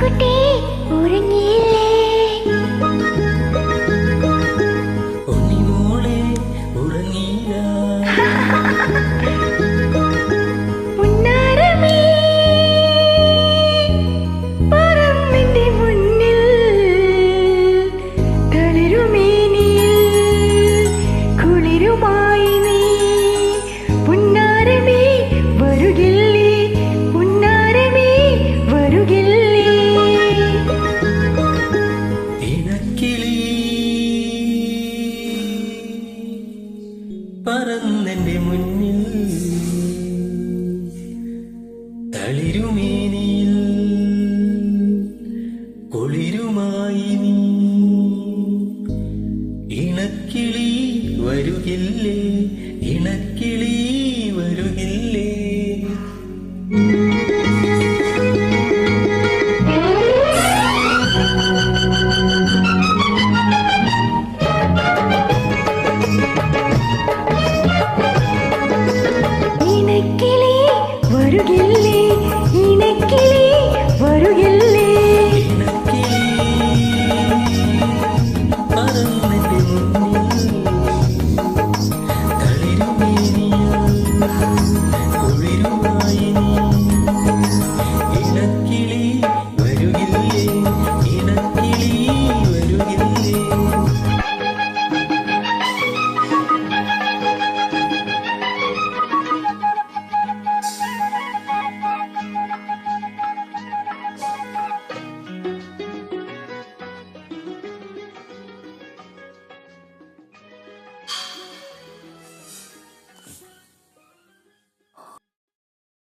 குட்டே പറന്നെന്റെ മുന്നിൽ തളിരുമേനിയിൽ കൊളിരുമായി നീ ഇണക്കിളി വരുകില്ലേ? இணைக்கிலே வருகில்லே இணைக்கிலே